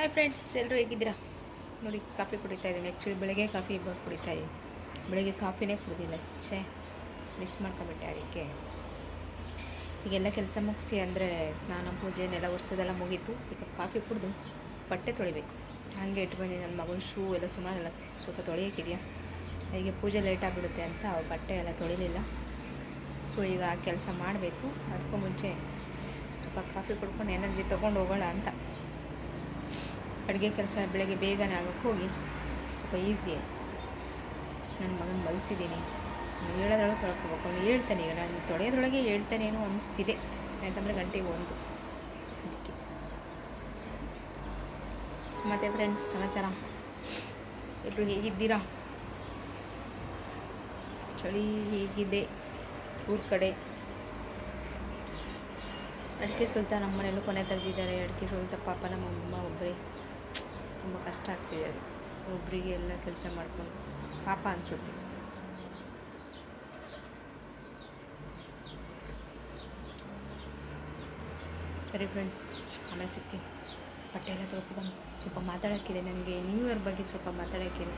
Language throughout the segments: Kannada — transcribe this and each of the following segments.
ಹಾಯ್ ಫ್ರೆಂಡ್ಸ್ ಎಲ್ಲರೂ ಹೇಗಿದ್ದೀರಾ? ನೋಡಿ, ಕಾಫಿ ಕುಡಿತಾ ಇದ್ದೀನಿ. ಆ್ಯಕ್ಚುಲಿ ಬೆಳಗ್ಗೆ ಕಾಫಿ ಇವಾಗ ಕುಡಿತಾ ಇದ್ದೀನಿ. ಬೆಳಗ್ಗೆ ಕಾಫಿನೇ ಕುಡಿದಿಲ್ಲ. ಛೇ ಮಿಸ್ ಮಾಡ್ಕೊಂಬಿಟ್ಟೆ ಅದಕ್ಕೆ. ಈಗೆಲ್ಲ ಕೆಲಸ ಮುಗಿಸಿ ಅಂದರೆ ಸ್ನಾನ, ಪೂಜೆ, ನೆಲ ಒರೆಸೋದೆಲ್ಲ ಮುಗೀತು. ಈಗ ಕಾಫಿ ಕುಡಿದು ಬಟ್ಟೆ ತೊಳಿಬೇಕು. ಹಾಗೆ ಇಟ್ಟು ಬಂದು ನನ್ನ ಮಗನ ಶೂ ಎಲ್ಲ ಸುಮಾರೆಲ್ಲ ಸ್ವಲ್ಪ ತೊಳೆಯೋಕ್ಕಿದೆಯಾ ಹೀಗೆ ಪೂಜೆ ಲೇಟ್ ಆಗಿಬಿಡುತ್ತೆ ಅಂತ ಬಟ್ಟೆ ಎಲ್ಲ ತೊಳಿಲಿಲ್ಲ. ಸೊ ಈಗ ಕೆಲಸ ಮಾಡಬೇಕು. ಅದಕ್ಕೂ ಮುಂಚೆ ಸ್ವಲ್ಪ ಕಾಫಿ ಕುಡ್ಕೊಂಡು ಎನರ್ಜಿ ತೊಗೊಂಡು ಹೋಗೋಣ ಅಂತ. ಅಡುಗೆ ಕೆಲಸ ಬೆಳಗ್ಗೆ ಬೇಗನೆ ಆಗೋಕ್ಕೆ ಹೋಗಿ ಸ್ವಲ್ಪ ಈಸಿ ಆಯಿತು. ನನ್ನ ಮಗನ ಮಲಸಿದ್ದೀನಿ. ಹೇಳೋದ್ರೊಳಗೆ ತೊಳ್ಕೊಬೇಕು. ಅವನು ಹೇಳ್ತಾನೆ ಈಗ, ನಾನು ತೊಳೆಯೋದ್ರೊಳಗೆ ಹೇಳ್ತಾನೇನೋ ಅನ್ನಿಸ್ತಿದೆ ಯಾಕಂದರೆ ಗಂಟೆಗೆ ಒಂದು. ಮತ್ತು ಫ್ರೆಂಡ್ಸ್ ಸಮಾಚಾರ? ಎಲ್ಲರೂ ಹೇಗಿದ್ದೀರಾ? ಚಳಿ ಹೇಗಿದೆ ಊರ ಕಡೆ? ಅಡಿಕೆ ಸುಲ್ತಾ ನಮ್ಮ ಮನೆಯಲ್ಲೂ ಕೊನೆ ತೆಗೆದಿದ್ದಾರೆ. ಅಡಿಕೆ ಸುಲ್ತಾ ಪಾಪ ನಮ್ಮ ಅಮ್ಮ ಒಬ್ಬರೇ. ತುಂಬ ಕಷ್ಟ ಆಗ್ತಿದೆ ಒಬ್ಬರಿಗೆ ಎಲ್ಲ ಕೆಲಸ ಮಾಡ್ಕೊಂಡು ಪಾಪ ಅನಿಸುತ್ತೆ. ಸರಿ ಫ್ರೆಂಡ್ಸ್ ಆಮೇಲೆ ಸಿಗ್ತೀನಿ. ಬಟ್ಟೆ ಎಲ್ಲ ತೊಳ್ಕೊಬಂದು ಸ್ವಲ್ಪ ಮಾತಾಡೋಕ್ಕಿದೆ ನನಗೆ. ನ್ಯೂ ಇಯರ್ ಬಗ್ಗೆ ಸ್ವಲ್ಪ ಮಾತಾಡೋಕ್ಕಿದೆ.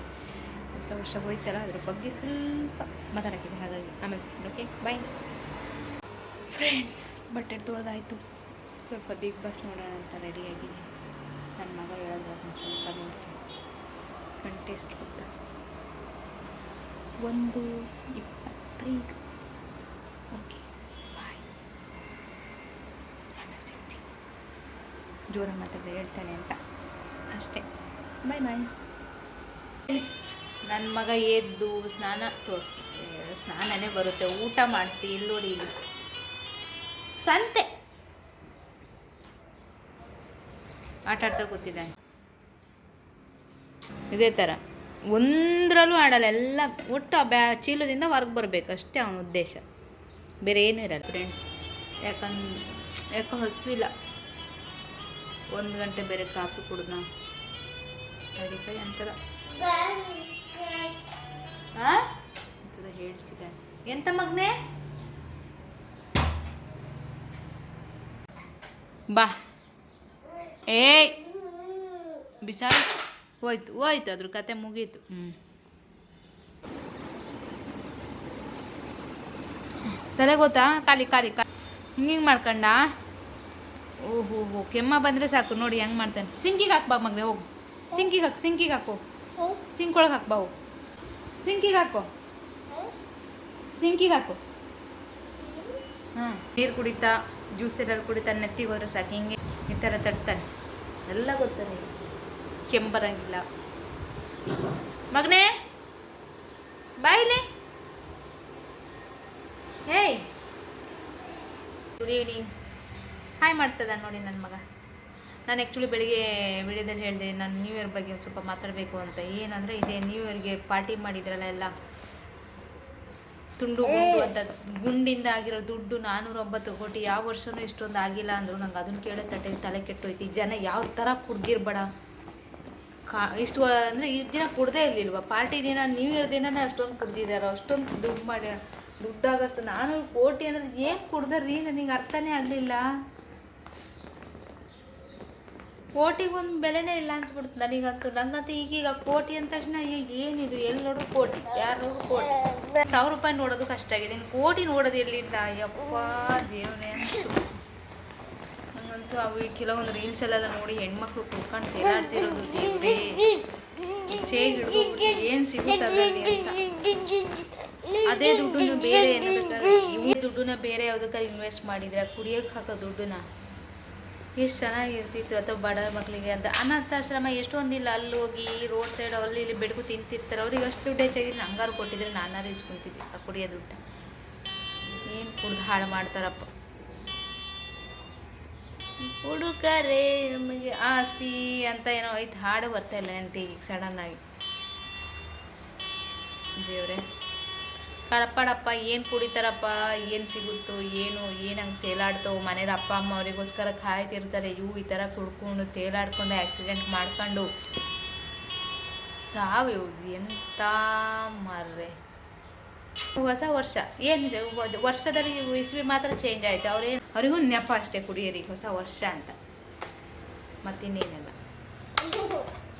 ಹೊಸ ವರ್ಷ ಹೋಯ್ತಲ್ಲ, ಅದ್ರ ಬಗ್ಗೆ ಸ್ವಲ್ಪ ಮಾತಾಡೋಕ್ಕಿದೆ. ಹಾಗಾಗಿ ಆಮೇಲೆ ಸಿಗ್ತೀನಿ ಓಕೆ ಬಾಯ್ ಫ್ರೆಂಡ್ಸ್ ಬಟ್ಟೆ ತೊಳೆದಾಯಿತು. ಸ್ವಲ್ಪ ಬಿಗ್ ಬಾಸ್ ನೋಡೋಣ ಅಂತ ರೆಡಿಯಾಗಿದೆ ನನ್ನ ಮಗ ಹೇಳಿದ್ರೆ ಅದನ್ನು ಸ್ವಲ್ಪ ನೋಡ್ತೀನಿ ಗಂಟೆ ಎಷ್ಟು ಗೊತ್ತಾ? ಒಂದು ಇಪ್ಪತ್ತೈದು. ಓಕೆ ಬಾಯ್ ಆಮೇಲೆ ಸಿಗ್ತೀನಿ. ಜೋರಾಗಿ ಮಾತಾಡಿದ್ರೆ ಹೇಳ್ತಾನೆ ಅಂತ. ಅಷ್ಟೇ. ಬಾಯ್ ಬಾಯ್ ನನ್ನ ಮಗ ಎದ್ದು ಸ್ನಾನ ತೋರಿಸಿ ಸ್ನಾನನೇ ಬರುತ್ತೆ. ಊಟ ಮಾಡಿಸಿ ಇಲ್ಲಿ ನೋಡಿ ಸಂತೆ. ಆಟ ಆಡ್ತಾ ಕೂತಿದ್ದಾನೆ ಇದೇ ಥರ ಒಂದರಲ್ಲೂ ಆಡಲ್ಲ ಎಲ್ಲ ಒಟ್ಟು ಆ ಬ್ಯಾ ಚೀಲದಿಂದ ಹೊರಗೆ ಬರಬೇಕು ಅಷ್ಟೇ ಅವನ ಉದ್ದೇಶ. ಬೇರೆ ಏನೂ ಇರಲ್ಲ. ಫ್ರೆಂಡ್ಸ್ ಯಾಕಂದ್ ಯಾಕೋ ಹಸುವಿಲ್ಲ. ಒಂದು ಗಂಟೆ ಬೇರೆ ಕಾಫಿ ಕುಡ್ದ ಅದಕ್ಕೆ? ಅಂತದ ಹೇಳ್ತಿದ್ದಾನೆ ಎಂತ ಮಗ್ನೆ? ಬಾ. ಏಯ್! ಬಿಸಾಡಿ. ಹೋಯ್ತು ಹೋಯ್ತು, ಅದ್ರ ಕತೆ ಮುಗೀತು. ಹ್ಞೂ ತಲೆ ಗೊತ್ತಾ? ಖಾಲಿ ಖಾಲಿ ಖಾಲಿ. ಹಿಂಗೆ ಮಾಡ್ಕೊಂಡ? ಓಹೋ, ಹೋ, ಕೆಮ್ಮ ಬಂದರೆ ಸಾಕು. ನೋಡಿ, ಹೆಂಗೆ ಮಾಡ್ತಾನೆ. ಸಿಂಕಿಗೆ ಹಾಕ್ಬಾ ಮಗನೇ, ಹೋಗು. ಸಿಂಕಿಗೆ ಹಾಕು ಸಿಂಕಿಗೆ ಹಾಕು. ಸಿಂಕ್ ಒಳಗೆ ಹಾಕ್ಬಾ ಹೋಗು. ಸಿಂಕಿಗೆ ಹಾಕು. ಸಿಂಕಿಗೆ ಹಾಕು. ಹ್ಮ್. ನೀರು ಕುಡಿತಾ, ಜ್ಯೂಸ್ ಏನಾದ್ರು ಕುಡಿತಾ ನೆತ್ತಿಗೆ ಹೋದ್ರೆ ಸಾಕು. ಹಿಂಗೆ ಥರ ತಡ್ತಾನೆ ಎಲ್ಲ ಗೊತ್ತಾನೆ ಕೆಂಬರಂಗಿಲ್ಲ. ಮಗನೇ ಬಾಯಿಲೆ ಹೇಯ್ ಗುಡ್ ಈವ್ನಿಂಗ್ ಹಾಯ್ ಮಾಡ್ತದ ನೋಡಿ ನನ್ನ ಮಗ. ನಾನು ಆ್ಯಕ್ಚುಲಿ ಬೆಳಿಗ್ಗೆ ವಿಡಿಯೋದಲ್ಲಿ ಹೇಳಿದೆ ನಾನು ನ್ಯೂ ಇಯರ್ ಬಗ್ಗೆ ಒಂದು ಸ್ವಲ್ಪ ಮಾತಾಡಬೇಕು ಅಂತ. ಏನಂದರೆ ಇದೇ ನ್ಯೂ ಇಯರ್ಗೆ ಪಾರ್ಟಿ ಮಾಡಿದ್ರಲ್ಲ ಎಲ್ಲ. ತುಂಡು ಗುಂಡು ಅಂತ ಗುಂಡಿಂದ ಆಗಿರೋ ದುಡ್ಡು ನಾನ್ನೂರೊಂಬತ್ತು ಕೋಟಿ, ಯಾವ ವರ್ಷನೂ ಇಷ್ಟೊಂದು ಆಗಿಲ್ಲ ಅಂದರು ನಂಗೆ ಅದನ್ನು ಕೇಳೋ ತಟ್ಟೆ ತಲೆ ಕೆಟ್ಟೋಯ್ತು. ಈ ಜನ ಯಾವ ಥರ ಕುಡ್ದಿರ್ಬೇಡ. ಕಾ, ಇಷ್ಟು ಅಂದರೆ ಇಷ್ಟು ದಿನ ಕುಡ್ದೇ ಇರಲಿಲ್ವ? ಪಾರ್ಟಿ ದಿನ ನ್ಯೂ ಇಯರ್ ದಿನನೇ ಅಷ್ಟೊಂದು ಕುಡ್ದಿದ್ದಾರೆ ಅಷ್ಟೊಂದು ದುಡ್ಡು ಮಾಡಿ, ದುಡ್ಡಾಗಷ್ಟು ನಾನ್ನೂರು ಕೋಟಿ ಅಂದ್ರೆ ಏನು ಕುಡ್ದಾರ್ರಿ ನನಗೆ ಅರ್ಥನೇ ಆಗಲಿಲ್ಲ. ಕೋಟಿಗೆ ಒಂದು ಬೆಲೆನೇ ಇಲ್ಲ ಅನ್ಸ್ಬಿಡ್ತು ನನಗಂತೂ. ನಂಗಂತೂ ಈಗೀಗ ಕೋಟಿ ಅಂದ ತಕ್ಷಣ ಈಗ ಏನಿದು? ಎಲ್ಲಿ ನೋಡ್ರು ಕೋಟಿ, ಯಾರು ನೋಡ್ರು ಕೋಟಿ? ಸಾವಿರ ರೂಪಾಯಿ ನೋಡೋದು ಕಷ್ಟ ಆಗಿದೆ. ನೀನು ಕೋಟಿ ನೋಡೋದು ಎಲ್ಲಿಂದ? ಯಪ್ಪ ದೇವನೇ ಅಂತ ನಂಗಂತೂ ಅವು ಕೆಲವೊಂದು ರೀಲ್ಸ್ ಎಲ್ಲ ನೋಡಿ ಹೆಣ್ಮಕ್ಳು ಕುತ್ಕೊಂಡು ತೇಲಾಡ್ತಿರೋದು ದೇವ್ರೇ. ಏನು ಅದೇ ದುಡ್ಡು ಬೇರೆ ಏನದಕ್ಕಾದ್ರೆ ಈ ದುಡ್ಡನ್ನ ಬೇರೆ ಯಾವುದಕ್ಕಾದ್ರೆ ಇನ್ವೆಸ್ಟ್ ಮಾಡಿದ್ರೆ ಕುಡಿಯೋಕೆ ಹಾಕೋ ದುಡ್ಡನ್ನ ಎಷ್ಟು ಚೆನ್ನಾಗಿರ್ತಿತ್ತು ಅಥವಾ ಬಡ ಮಕ್ಕಳಿಗೆ ಅಂತ. ಅನಾಥಾಶ್ರಮ ಎಷ್ಟೊಂದಿಲ್ಲ, ಅಲ್ಲಿ ಹೋಗಿ ರೋಡ್ ಸೈಡ್ ಅಲ್ಲಿ ಇಲ್ಲಿ ಬೆಳಕು ತಿಂತಿರ್ತಾರೆ. ಅವ್ರಿಗೆ ಅಷ್ಟು ದುಡ್ಡು ಹೆಚ್ಚಾಗಿದ್ರೆ ಹಂಗಾರು ಕೊಟ್ಟಿದ್ರೆ ನಾನಾರು ಇಸ್ಕೊಂತಿದ್ದೆ ಆ ಕುಡಿಯೋ ದುಡ್ಡು ಏನು ಕುಡ್ದು ಹಾಳು ಮಾಡ್ತಾರಪ್ಪ. ಹುಡುಕರೆ ನಮಗೆ ಆಸ್ತಿ ಅಂತ ಏನೋ ಐತೆ ಹಾಡು ಬರ್ತಾ ಇಲ್ಲ ನೆನಪಿಗೆ ಸಡನ್ನಾಗಿ ದೇವ್ರೆ. ಕಡಪಡಪ್ಪ ಏನು ಕುಡಿತಾರಪ್ಪ, ಏನು ಸಿಗುತ್ತೋ, ಏನು ಏನು ಹಂಗೆ ತೇಲಾಡ್ತೋ ಮನೇಲಿ ಅಪ್ಪ, ಅಮ್ಮ ಅವರಿಗೋಸ್ಕರ ಕಾಯ್ತಿರ್ತಾರೆ. ಇವು ಈ ಥರ ಕುಡ್ಕೊಂಡು ತೇಲಾಡ್ಕೊಂಡು ಆ್ಯಕ್ಸಿಡೆಂಟ್ ಮಾಡ್ಕೊಂಡು ಸಾವು ಎಂಥ ಮರ್ರೆ. ಹೊಸ ವರ್ಷ. ಏನಿದೆ? ವರ್ಷದಲ್ಲಿ ಇಸ್ವಿ ಮಾತ್ರ ಚೇಂಜ್ ಆಯಿತು. ಅವ್ರೇನು ಅವರಿಗೂ ನೆಪ ಅಷ್ಟೇ ಕುಡಿಯೋರಿಗೆ ಹೊಸ ವರ್ಷ ಅಂತ. ಮತ್ತಿನ್ನೇನಿಲ್ಲ?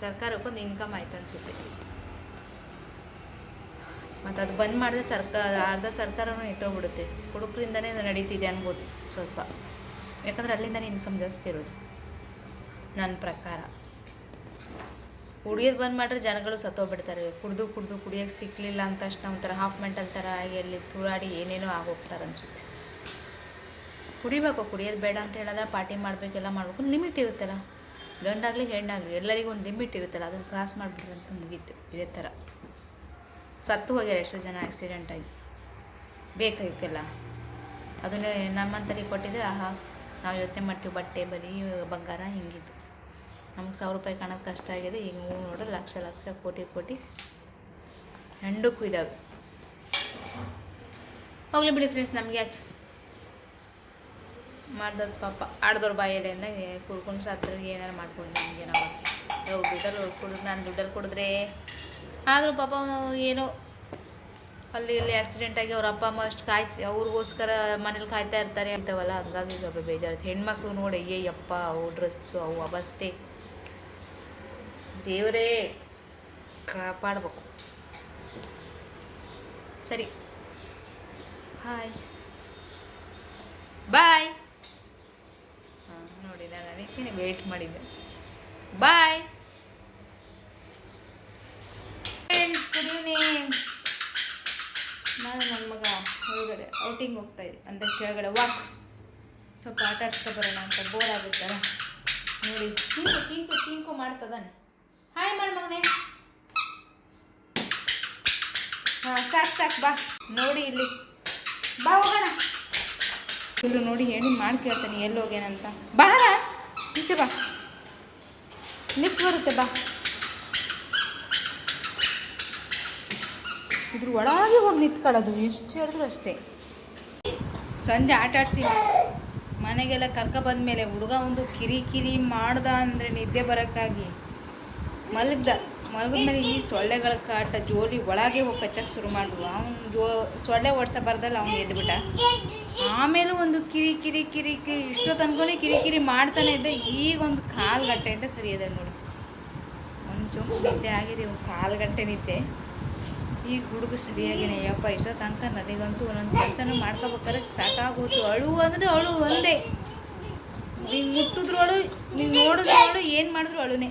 ಸರ್ಕಾರಕ್ಕೊಂದು ಇನ್ಕಮ್ ಆಯ್ತು ಅನಿಸುತ್ತೆ. ಮತ್ತು ಅದು ಬಂದ್ ಮಾಡಿದ್ರೆ ಸರ್ಕಾರ ಅರ್ಧ ಸರ್ಕಾರನೂ ನಿಂತೋಗ್ಬಿಡುತ್ತೆ ಕುಡುಕರಿಂದನೇ ನಡೀತಿದೆ ಅನ್ಬೋದು ಸ್ವಲ್ಪ. ಯಾಕಂದ್ರೆ ಅಲ್ಲಿಂದನೇ ಇನ್ಕಮ್ ಜಾಸ್ತಿ ಇರೋದು. ನನ್ನ ಪ್ರಕಾರ. ಕುಡಿಯೋದು ಬಂದ್ ಮಾಡಿದ್ರೆ ಜನಗಳು ಸತ್ತೋಗ್ಬಿಡ್ತಾರೆ. ಕುಡಿದು ಕುಡಿದು ಕುಡಿಯೋಕ್ಕೆ ಸಿಕ್ಕಲಿಲ್ಲ ಅಂತ ತಕ್ಷಣ ಒಂಥರ ಹಾಫ್ ಮೆಂಟಲ್ ಥರ ಆಗಿ ಅಲ್ಲಿ ತೂರಾಡಿ ಏನೇನೋ ಆಗೋಗ್ತಾರೆ ಅನಿಸುತ್ತೆ. ಕುಡಿಬೇಕು, ಕುಡಿಯೋದು ಬೇಡ ಅಂತ ಹೇಳಿದ್ರೆ ಪಾರ್ಟಿ ಮಾಡಬೇಕೆಲ್ಲ ಮಾಡಬೇಕು ಲಿಮಿಟ್ ಇರುತ್ತಲ್ಲ. ಗಂಡಾಗಲಿ ಹೆಣ್ಣಾಗಲಿ ಎಲ್ಲರಿಗೂ ಒಂದು ಲಿಮಿಟ್ ಇರುತ್ತಲ್ಲ, ಅದನ್ನು ಕ್ರಾಸ್ ಮಾಡಿಬಿಟ್ರೆ ಅಂತ ಮುಗೀತು. ಇದೇ ಥರ. ಸತ್ತು ಹೋಗ್ಯಾರ ಎಷ್ಟೋ ಜನ ಆಕ್ಸಿಡೆಂಟಾಗಿ ಬೇಕಾ ಇವಕ್ಕೆಲ್ಲ? ಅದನ್ನೇ ನಮ್ಮಂತರಿಗೆ ಕೊಟ್ಟಿದ್ರೆ, ಆಹಾ, ನಾವು ಜೊತೆ ಮಾಡ್ತೀವಿ ಬಟ್ಟೆ, ಬರೀ ಬಂಗಾರ ಹಿಂಗಿತ್ತು ನಮ್ಗೆ ಸಾವಿರ ರೂಪಾಯಿ ಕಾಣೋದು ಕಷ್ಟ ಆಗಿದೆ. ಈಗ ಹೂ ನೋಡ್ರೆ ಲಕ್ಷ ಲಕ್ಷ, ಕೋಟಿ ಕೋಟಿ ಹೆಂಡಕ್ಕೂ ಇದ್ದಾವೆ ಹೋಗ್ಲಿ ಬಿಡಿ ಫ್ರೆಂಡ್ಸ್ ನಮಗೆ ಯಾಕೆ? ಮಾಡ್ದವ್ರು ಪಾಪ, ಆಡ್ದವ್ರ ಬಾಯಲ್ಲಿ ಅಂದಾಗ ಕುಡ್ಕೊಂಡು ಸತ್ರ ಏನಾರು ಮಾಡ್ಕೊಂಡು ನಮಗೆ ನಾವು ಅವ್ರು ದುಡ್ಡಲ್ಲಿ ಕುಡಿದ್ರೆ ನಾನು ದುಡ್ಡಲ್ಲಿ ಕುಡಿದ್ರೆ ಆದರೂ ಪಾಪ ಏನೋ ಅಲ್ಲಿ ಇಲ್ಲಿ ಆಕ್ಸಿಡೆಂಟ್ ಆಗಿ ಅವ್ರ ಅಪ್ಪ, ಅಮ್ಮ ಅಷ್ಟು ಕಾಯ್ತು ಅವ್ರಿಗೋಸ್ಕರ ಮನೇಲಿ ಕಾಯ್ತಾ ಇರ್ತಾರೆ ಅಂತವಲ್ಲ, ಹಂಗಾಗಿ ಸ್ವಲ್ಪ ಬೇಜಾರು. ಹೆಣ್ಮಕ್ಳು ನೋಡಿ, ಅಯ್ಯಯ್ಯಪ್ಪ, ಅವು ಡ್ರೆಸ್ಸು ಅವು ಅವಸ್ಥೆ. ದೇವರೇ, ಕಾಪಾಡ್ಬೇಕು. ಸರಿ. ಹಾಯ್ ಬಾಯ್ ಹಾಂ, ನೋಡಿ, ನಾನು ಅದಕ್ಕೇನೆ ವೇಟ್ ಮಾಡಿದ್ದೆ. ಬಾಯ್ ಈವ್ನಿಂಗ್ ನಾನು ನನ್ನ ಮಗ ಹೊರಗಡೆ ಔಟಿಂಗ್ ಹೋಗ್ತಾ ಇದ್ದೆ ಅಂದರೆ ಕೆಳಗಡೆ ವಾಕ್ ಸ್ವಲ್ಪ ಆಟ ಆಡ್ಸ್ಕೊ ಬರೋಣ ಅಂತ ಬೋರ್ ಆಗುತ್ತಲ್ಲ ನೋಡಿ, ಕಿಂಕು ಕಿಂಕು ಕಿಂಕು ಮಾಡ್ತದಾನೆ. ಹಾಯ್ ಮಾಡು ಮಗನೇ ಹಾಂ, ಸಾಕು ಸಾಕು, ಬಾ. ನೋಡಿ ಇಲ್ಲಿ. ಬಾ, ಹೋಗೋಣ. ಇಲ್ಲೂ ನೋಡಿ ಹೇಳಿ ಮಾಡಿ ಕೇಳ್ತಾನೆ ಎಲ್ಲಿ ಹೋಗ್ಯಾನಂತ. ಬಾ ಈಚೆ ಬಾ. ಲಿಫ್ಟ್ ಬರುತ್ತೆ, ಬಾ. ಇದ್ರ ಒಳಗೆ ಹೋಗಿ ನಿಂತ್ಕೊಳ್ಳೋದು, ಎಷ್ಟು ಹೇಳಿದ್ರು ಅಷ್ಟೇ. ಸಂಜೆ ಆಟ ಆಡ್ಸಿ, ಮನೆಗೆಲ್ಲ ಕರ್ಕ ಬಂದಮೇಲೆ ಹುಡುಗ ಒಂದು ಕಿರಿ ಕಿರಿ ಮಾಡ್ದ ಅಂದರೆ ನಿದ್ದೆ ಬರೋಕ್ಕಾಗಿ ಮಲಗ್ದ. ಮಲಗಿದ್ಮೇಲೆ ಈ ಸೊಳ್ಳೆಗಳ ಕಾಟ ಜೋಲಿ ಒಳಗೆ ಹೋಗಿ ಕಚ್ಚಕ್ಕೆ ಶುರು ಮಾಡಿದ್ರು ಅವ್ನು ಜೋ, ಸೊಳ್ಳೆ ಓಡಿಸ ಬರ್ದಲ್ಲ ಅವ್ನು ಎದ್ಬಿಟ್ಟ ಆಮೇಲೆ ಒಂದು ಕಿರಿ ಕಿರಿ ಕಿರಿ ಕಿರಿ, ಇಷ್ಟೋ ತನಕನೇ ಕಿರಿ ಕಿರಿ ಮಾಡ್ತಾನೆ ಇದ್ದೆ. ಈಗ ಒಂದು ಕಾಲು ಗಂಟೆಯಿಂದ ಸರಿ ಇದೆ ನೋಡಿ. ಒಂದು ಚೊಂಬು ನಿದ್ದೆ ಆಗಿದೆ, ಒಂದು ಕಾಲು ಗಂಟೆ ನಿದ್ದೆ. ಈಗ ಹುಡುಗ ಸರಿಯಾಗಿನೇ. ಯಪ್ಪ, ಇಷ್ಟೋ ತನಕ ನನಗಂತೂ ಒಂದೊಂದು ಕೆಲಸನೂ ಮಾಡ್ಕೋಬೇಕಾದ್ರೆ ಸಾಕಾಗೋತು ಅಳು ಅಂದರೆ ಅಳು ಒಂದೇ. ನೀನು ಮುಟ್ಟಿದ್ರು ಅಳು, ನೀನು ನೋಡಿದ್ರು ಅಳು, ಏನು ಮಾಡಿದ್ರು ಅಳುನೇ.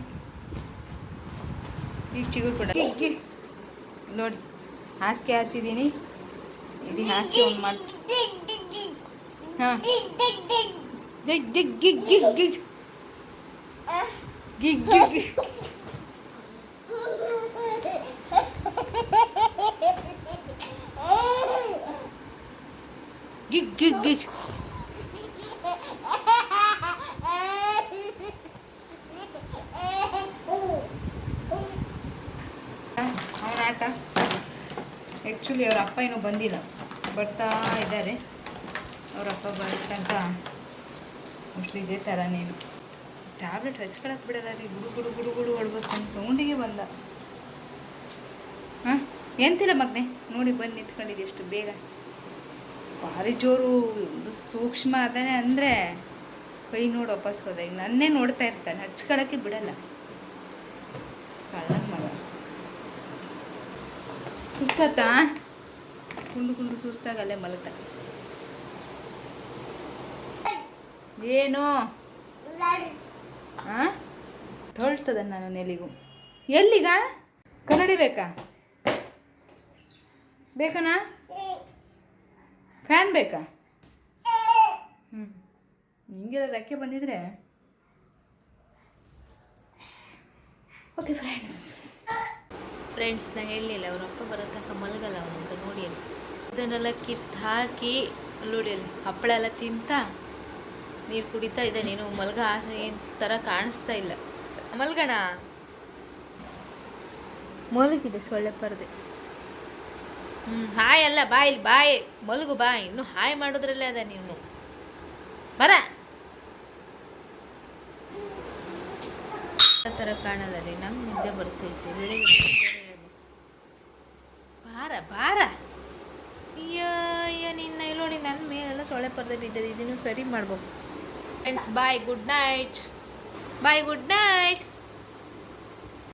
ಈಗ ಚಿಗುರು ಕೊಡ. ನೋಡಿ, ಹಾಸಿಗೆ ಹಾಸಿದ್ದೀನಿ ಇಡೀ ಹಾಸಿಗೆ ಒಂದು ಮಾಡಿ ಹಾಂ. ಗಿಗ್ ಗಿಗ್ ಗಿಗ್ ಗಿಗ್ ಗಿಗ್. ಗಿಗ್ ಗಿಗ್. ಗಿಗ್ ಗಿಗ್ ಆಟ ಆ್ಯಕ್ಚುಲಿ ಅವ್ರ ಅಪ್ಪ ಏನು ಬಂದಿಲ್ಲ. ಬರ್ತಾ ಇದ್ದಾರೆ. ಅವ್ರ ಅಪ್ಪ ಬರೋ ತನಕ ಮೋಸ್ಟ್ಲಿ ಇದೇ. ಥರನೇನು ಟ್ಯಾಬ್ಲೆಟ್ ಹಚ್ಕೊಳಕ್ಕೆ ಬಿಡಲ್ಲ ರೀ. ಗುಡು ಗುಡು ಗುಡು ಗುಡು ಹೊಡ್ಬೇಕು ಸೌಂಡಿಗೆ ಬಂದ. ಹಾಂ? ಎಂತಿಲ್ಲ ಮಗನೇ? ನೋಡಿ ಬಂದು ನಿಂತ್ಕೊಂಡಿದ್ದೆ ಎಷ್ಟು ಬೇಗ? ಭಾರಿ ಜೋರು ಸೂಕ್ಷ್ಮ ಅದಾನೆ ಅಂದರೆ ಕೈ ನೋಡಿ ವಾಪಸ್ ಹೋದ. ಈಗ ನನ್ನೇ ನೋಡ್ತಾ ಇರ್ತಾನೆ, ಹಚ್ಕೊಳಕ್ಕೆ ಬಿಡಲ್ಲ. ಕಳ್ಳನ ಮಗ. ಸುಸ್ತಾತಾ? ಕುಂಡು ಕುಂಡು ಸುಸ್ತಾಗ ಅಲ್ಲೇ ಮಲಗ್ತ ಏನು? ಹಾ ತೊಳ್ತದ ನಾನು ನೆಲಿಗೂ. ಎಲ್ಲಿಗ? ಕನ್ನಡಿ ಬೇಕಾ? ಬೇಕನಾ? ಫ್ಯಾನ್ ಬೇಕಾ? ಹ್ಞೂ ನಿಮಗೆಲ್ಲ ರೆಕ್ಕೆ ಬಂದಿದ್ರೆ? ಓಕೆ ಫ್ರೆಂಡ್ಸ್ ಫ್ರೆಂಡ್ಸ್ ನಾ ಹೇಳಲಿಲ್ಲ ಅವ್ರ ಅಪ್ಪ ಬರೋ ತನಕ ಮಲಗಲ್ಲ ಅವನು ಅಂತ ನೋಡಿ ಅಲ್ಲಿ ಇದನ್ನೆಲ್ಲ ಕಿತ್ತು ಹಾಕಿ ನೋಡಿ ಅಲ್ಲಿ ಹಪ್ಪಳ ಎಲ್ಲ ತಿಂತ ನೀರು ಕುಡಿತಾ ಇದ್ದ ನೀನು ಮಲಗ ಆಸೆ ಏನು ಥರ ಕಾಣಿಸ್ತಾ ಇಲ್ಲ. ಮಲ್ಗಣ? ಮಲಗಿದೆ ಸೊಳ್ಳೆ ಪರದೆ. ಹ್ಞೂ ಹಾಯ್ ಅಲ್ಲ ಬಾಯ್ ಇಲ್ಲಿ, ಬಾಯ್. ಮಲಗು, ಬಾ. ಇನ್ನು ಹಾಯ್ ಮಾಡೋದ್ರಲ್ಲೇ ಅದ ನೀನು. ಬರ. ಥರ ಕಾಣಲ್ಲ ರೀ ನಿದ್ದೆ ಬರ್ತೈತೆ ಬೇರೆ, ಬಾರ. ಅಯ್ಯೋ ಅಯ್ಯೋ, ನಿನ್ನ ಇಲ್ಲೋಡಿ ನನ್ನ ಮೇಲೆಲ್ಲ ಸೊಳ್ಳೆ ಪರ್ದೆ ಬಿದ್ದದೆ. ಇದನ್ನು ಸರಿ ಮಾಡ್ಬೇಕು. Friends bye good night bye good night